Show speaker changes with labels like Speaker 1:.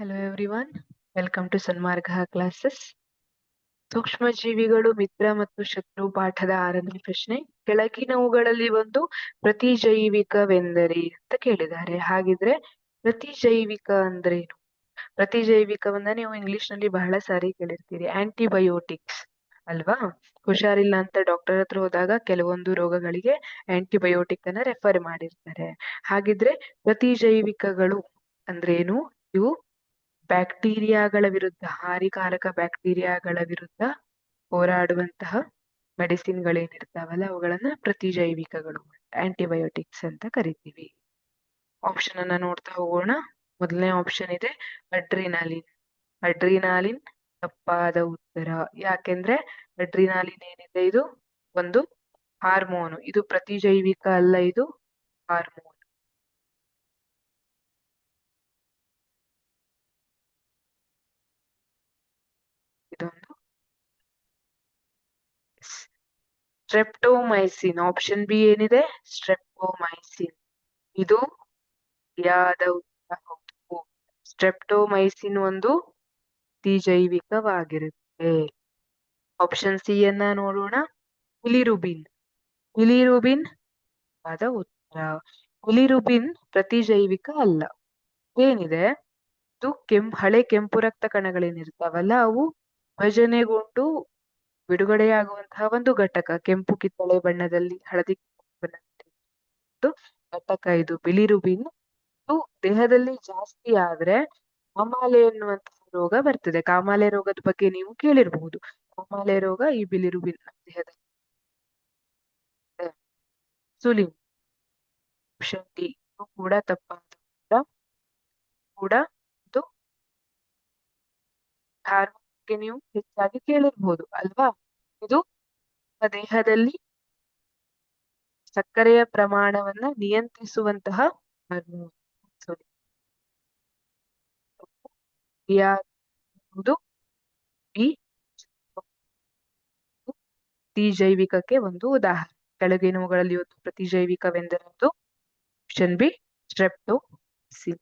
Speaker 1: Hello everyone, welcome to Sanmarga classes ಸೂಕ್ಷ್ಮ ಜೀವಿಗಳು ಮಿತ್ರ ಮತ್ತು ಶತ್ರು ಪಾಠದ ಆರನೇ ಪ್ರಶ್ನೆ. ಕೆಳಗಿನವುಗಳಲ್ಲಿ ಒಂದು ಪ್ರತಿಜೈವಿಕವೆಂದರೆ ಅಂತ ಕೇಳಿದ್ದಾರೆ. ಹಾಗಿದ್ರೆ ಪ್ರತಿಜೈವಿಕ ಅಂದ್ರೇನು ಪ್ರತಿಜೈವಿಕವನ್ನ ನೀವು ಇಂಗ್ಲಿಷ್ನಲ್ಲಿ ಬಹಳ ಸಾರಿ ಕೇಳಿರ್ತೀರಿ. ಆಂಟಿಬಯೋಟಿಕ್ಸ್ ಅಲ್ವಾ? ಹುಷಾರಿಲ್ಲ ಅಂತ ಡಾಕ್ಟರ್ ಹತ್ರ ಹೋದಾಗ ಕೆಲವೊಂದು ರೋಗಗಳಿಗೆ ಆಂಟಿಬಯೋಟಿಕ್ ಅನ್ನ ರೆಫರ್ ಮಾಡಿರ್ತಾರೆ. ಹಾಗಿದ್ರೆ ಪ್ರತಿಜೈವಿಕಗಳು ಅಂದ್ರೇನು ಇವು ಬ್ಯಾಕ್ಟೀರಿಯಾಗಳ ವಿರುದ್ಧ, ಹಾನಿಕಾರಕ ಬ್ಯಾಕ್ಟೀರಿಯಾಗಳ ವಿರುದ್ಧ ಹೋರಾಡುವಂತಹ ಮೆಡಿಸಿನ್ಗಳೇನಿರ್ತಾವಲ್ಲ, ಅವುಗಳನ್ನ ಪ್ರತಿಜೈವಿಕಗಳು ಆಂಟಿಬಯೋಟಿಕ್ಸ್ ಅಂತ ಕರಿತೀವಿ. ಆಪ್ಷನ್ ಅನ್ನ ನೋಡ್ತಾ ಹೋಗೋಣ. ಮೊದಲನೇ ಆಪ್ಷನ್ ಇದೆ ಅಡ್ರಿನಾಲಿನ್ ಅಡ್ರಿನಾಲಿನ್ ತಪ್ಪಾದ ಉತ್ತರ. ಯಾಕೆಂದ್ರೆ ಅಡ್ರಿನಾಲಿನ್ ಏನಿದೆ ಇದು? ಒಂದು ಹಾರ್ಮೋನು ಇದು ಪ್ರತಿಜೈವಿಕ ಅಲ್ಲ, ಇದು ಹಾರ್ಮೋನ್ ಸ್ಟ್ರೆಪ್ಟೋಮೈಸಿನ್ ಆಪ್ಷನ್ ಬಿ ಏನಿದೆ? ಸ್ಟ್ರೆಪ್ಟೋಮೈಸಿನ್ ಇದು ಯಾದ ಹೌದು ಸ್ಟ್ರೆಪ್ಟೋಮೈಸಿನ್ ಒಂದು ಅತಿಜೈವಿಕವಾಗಿರುತ್ತೆ ಆಪ್ಷನ್ ಸಿ ಅನ್ನ ನೋಡೋಣ. ಇಲಿರುಬಿನ್ ಇಲಿರುಬಿನ್ ಆದ ಉತ್ತರ. ಇಲಿರುಬಿನ್ ಪ್ರತಿಜೈವಿಕ ಅಲ್ಲ. ಏನಿದೆ? ಇದು ಕೆಂಪ್, ಹಳೆ ಕೆಂಪು ರಕ್ತ ಕಣಗಳೇನಿರ್ತಾವಲ್ಲ, ಅವು ವಿಭಜನೆಗೊಂಡು ಬಿಡುಗಡೆಯಾಗುವಂತಹ ಒಂದು ಘಟಕ. ಕೆಂಪು ಕಿತ್ತಳೆ ಬಣ್ಣದಲ್ಲಿ ಹಳದಿ ಘಟಕ ಇದು. ಬಿಲಿರುಬಿನ್ ಇದು ದೇಹದಲ್ಲಿ ಜಾಸ್ತಿ ಆದ್ರೆ ಕಾಮಾಲೆ ಎನ್ನುವಂತಹ ರೋಗ ಬರ್ತದೆ. ಕಾಮಾಲೆ ರೋಗದ ಬಗ್ಗೆ ನೀವು ಕೇಳಿರಬಹುದು. ಕಾಮಾಲೆ ರೋಗ ಈ ಬಿಲಿರುಬಿನ್ ದೇಹದಲ್ಲಿ ಸುಲಿನ್ ಆಪ್ಷನ್ ಇದು ಕೂಡ ತಪ್ಪಾದ ಕೂಡ ಇದು ಹಾರ್ಮೋನ್ಗೆ ನೀವು ಹೆಚ್ಚಾಗಿ ಕೇಳಿರ್ಬೋದು, ಅಲ್ವಾ? ಇದು ದೇಹದಲ್ಲಿ ಸಕ್ಕರೆಯ ಪ್ರಮಾಣವನ್ನ ನಿಯಂತ್ರಿಸುವಂತಹ ಪ್ರತಿಜೈವಿಕಕ್ಕೆ ಒಂದು ಉದಾಹರಣೆ. ಕೆಳಗಿನವುಗಳಲ್ಲಿ ಒಂದು ಪ್ರತಿಜೈವಿಕವೆಂದರೆ ಆಪ್ಷನ್ ಬಿ ಸ್ಟ್ರೆಪ್ಟೋಸಿನ್